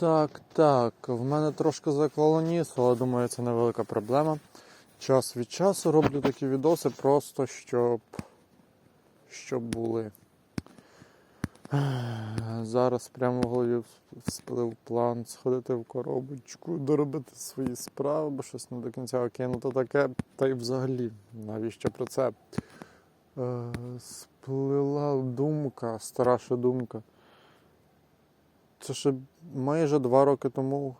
Так, так. В мене трошки заклало ніс, але думаю, це невелика проблема. Час від часу роблю такі відоси просто щоб. щоб були. Зараз прямо в голові всплив план сходити в коробочку, доробити свої справи, бо щось не до кінця окинуто таке. Та й взагалі, навіщо про це? Е, сплила думка, стараша думка. Це ще майже два роки тому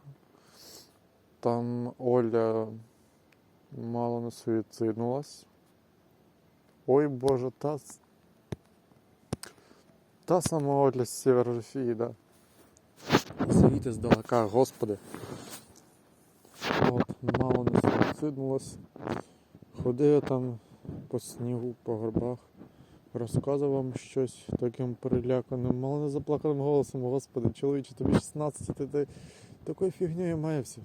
там Оля мало не суїциднулась. Ой Боже, та, та сама Оля з Сєвєророфії, да. Звідти здалека, господи. От, мало не суїциднулась. Ходив там по снігу, по горбах. Розказував щось таким переляканим, мало не заплаканим голосом, господи, чоловіче, тобі 16, ти, ти такою фігньою маєвся.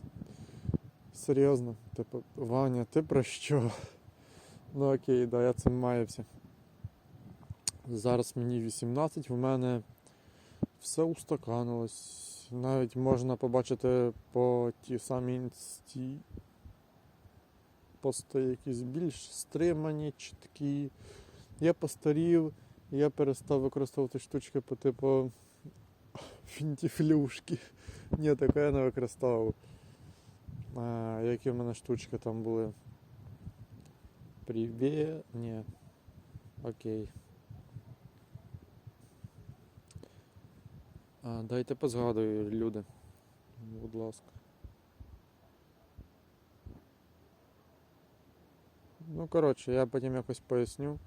Серйозно, типу, Ваня, ти про що? Ну окей, да, я цим маявся. Зараз мені 18, в мене все устаканилось. Навіть можна побачити по ті самі інсті пости якісь більш стримані, чіткі. Я постарів, я перестав використовувати штучки по типу фінтіфлюшки. Ні, таке я не використовував. А, які в мене штучки там були? Привіт. Ні. Окей. А, дайте позгадую, люди. Будь ласка. Ну, коротше, я потім якось поясню.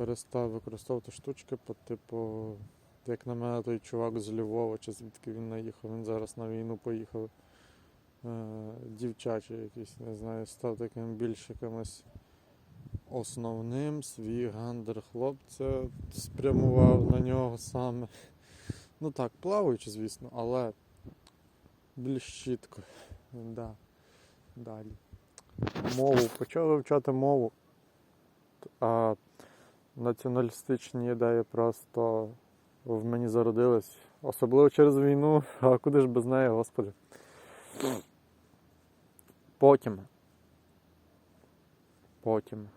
Перестав використовувати штучки по типу, як на мене, той чувак з Львова, чи звідки він наїхав, він зараз на війну поїхав. Е, дівчачий якийсь, не знаю, став таким більш якимось основним, свій гандер хлопця спрямував на нього саме. Ну так, плаваючи, звісно, але більш чітко. Да. Далі. Мову. Почав вивчати мову. А націоналістичні ідеї просто в мені зародились. Особливо через війну, а куди ж без неї, господи. Потім. Потім.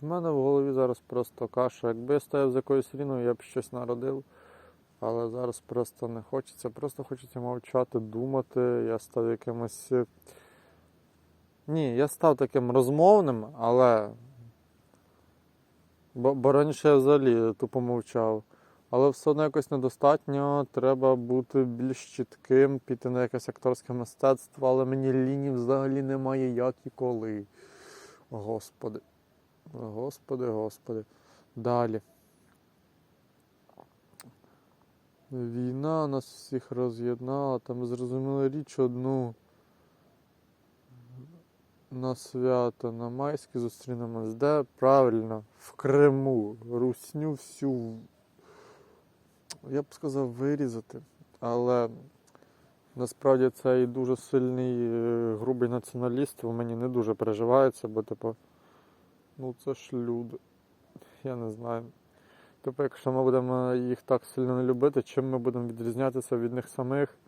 В мене в голові зараз просто каша. Якби я стояв з якоюсь ріною, я б щось народив. Але зараз просто не хочеться. Просто хочеться мовчати, думати. Я став якимось. е, Ні, я став таким розмовним, але. Бо, бо раніше я взагалі тупо мовчав. Але все одно якось недостатньо. Треба бути більш чітким, піти на якесь акторське мистецтво, але мені лінії взагалі немає як і коли. Господи. Господи, господи. Далі. Війна нас всіх роз'єднала, там зрозуміли річ одну. На свято, на майське зустрінемось. Де? Правильно, в Криму. Русню всю. Я б сказав вирізати. Але насправді цей дуже сильний е, грубий націоналіст в мені не дуже переживається, бо типу. Ну це ж люди. Я не знаю. Типу, якщо ми будемо їх так сильно не любити, чим ми будемо відрізнятися від них самих?